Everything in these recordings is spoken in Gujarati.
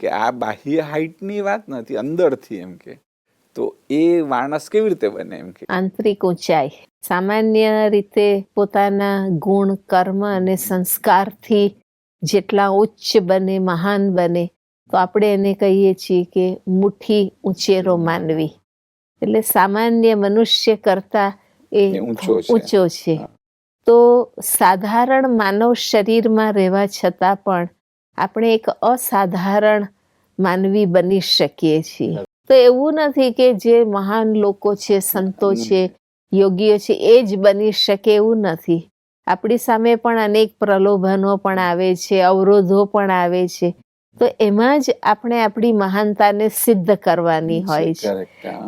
કે આ બાહ્ય હાઇટની વાત નથી અંદરથી એમ કે. તો એ માણસ કેવી રીતે બને એમ કે? આંતરિક ઊંચાઈ. સામાન્ય રીતે પોતાના ગુણ કર્મ અને સંસ્કારથી જેટલા ઉચ્ચ બને મહાન બને તો આપણે એને કહીએ છીએ કે મુઠ્ઠી ઉંચેરો માનવી. એટલે સામાન્ય મનુષ્ય કરતા એ ઊંચો છે. તો સાધારણ માનવ શરીરમાં રહેવા છતાં પણ આપણે એક અસાધારણ માનવી બની શકીએ છીએ. તો એવું નથી કે જે મહાન લોકો છે સંતો છે યોગીઓ છે એ જ બની શકે એવું નથી. આપણી સામે પણ અનેક પ્રલોભનો પણ આવે છે અવરોધો પણ આવે છે. તો એમાં જ આપણે આપણી મહાનતાને સિદ્ધ કરવાની હોય છે.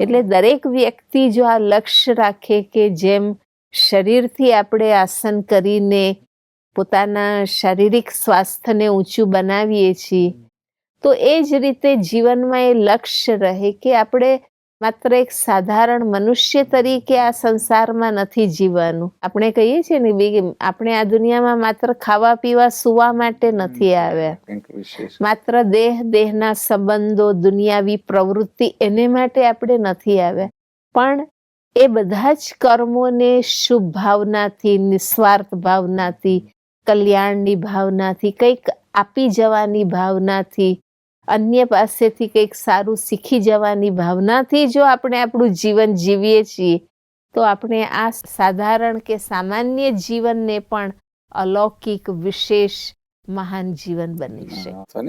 એટલે દરેક વ્યક્તિ જો આ લક્ષ્ય રાખે કે જેમ શરીરથી આપણે આસન કરીને પોતાના શારીરિક સ્વાસ્થ્યને ઊંચું બનાવીએ છીએ તો એ જ રીતે જીવનમાં એ લક્ષ્ય રહે કે આપણે માત્ર એક સાધારણ મનુષ્ય તરીકે આ સંસારમાં નથી જીવવાનું. આપણે કહીએ છીએ ને બી આપણે આ દુનિયામાં માત્ર ખાવા પીવા સુવા માટે નથી આવ્યા. માત્ર દેહ દેહના સંબંધો દુનિયાવી પ્રવૃત્તિ એને માટે આપણે નથી આવ્યા. પણ એ બધા જ કર્મોને શુભ ભાવનાથી નિસ્વાર્થ ભાવનાથી કલ્યાણની ભાવનાથી કંઈક આપી જવાની ભાવનાથી અન્ય પાસેથી કંઈક સારું શીખી જવાની ભાવનાથી જો આપણે આપણું જીવન જીવીએ છીએ તો આપણે આ સાધારણ કે સામાન્ય જીવનને પણ અલૌકિક વિશેષ મહાન જીવન બની શકે.